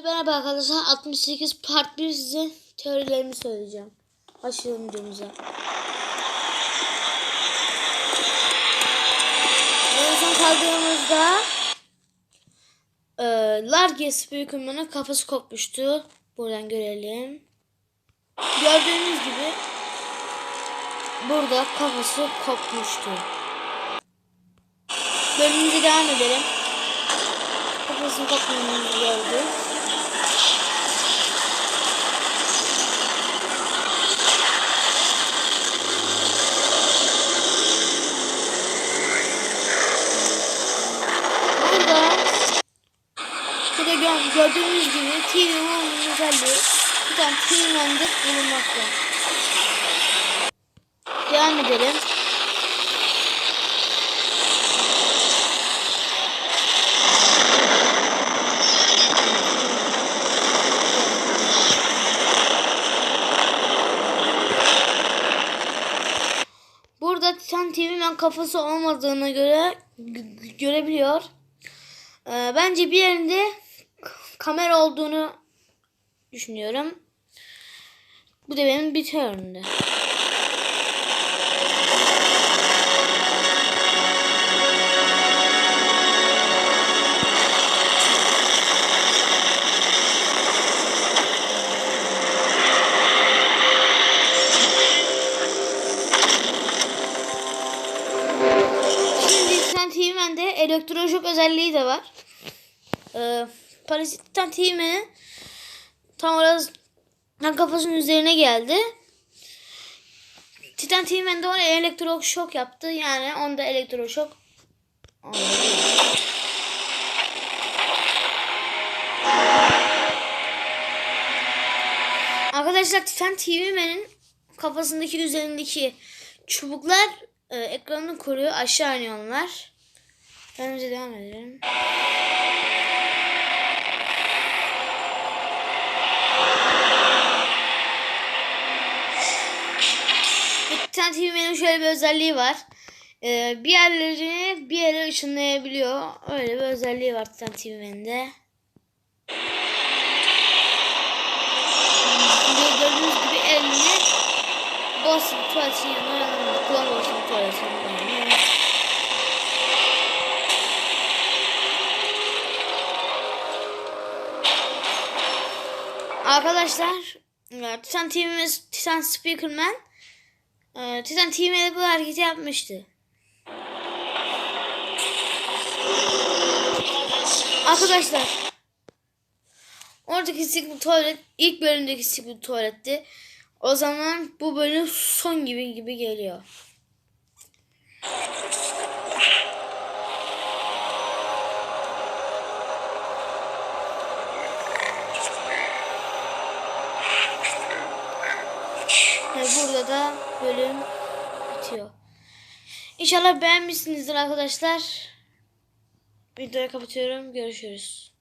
Merhaba arkadaşlar 68 part 1 size teorilerimi söyleyeceğim. Başlayalım videomuza. En son kaldığımızda e, Larges büyükümünün kafası kopmuştu. Buradan görelim. Gördüğünüz gibi burada kafası kopmuştu. Bölümümüze devam edelim. Kafasını kopmamızı gördük. Burada burada gö- gördüğünüz gibi TV'nin özelliği bir tane TV'mende bulunmakta. Devam edelim. Burada Titan TV'nin kafası olmadığına göre görebiliyor. Ee, bence bir yerinde kamera olduğunu düşünüyorum. Bu da benim bir teorimde. Şimdi Titan TV'de özelliği de var. Ee, Parasit Titan TV'nin tam orası tam kafasının üzerine geldi. Titan TV'de ona elektroşok yaptı. Yani onda elektroşok oldu. Arkadaşlar Titan TV'nin kafasındaki üzerindeki çubuklar e, ekranını koruyor. Aşağı iniyorlar. Önce devam edelim. Titan TV'nin şöyle bir özelliği var. E, bir yerlerini bir yere ışınlayabiliyor. Öyle bir özelliği var Titan TV'nin gördüğünüz gibi elini basıp tuvaletin yanına basıp tuvaletin yanına. Arkadaşlar Titan TV'miz Titan Speakerman e, Titan TV'de bu hareketi yapmıştı. Arkadaşlar Oradaki Secret Tuvalet ilk bölümdeki Secret Tuvalet'ti. O zaman bu bölüm son gibi gibi geliyor. Burada da bölüm bitiyor. İnşallah beğenmişsinizdir arkadaşlar. Videoyu kapatıyorum. Görüşürüz.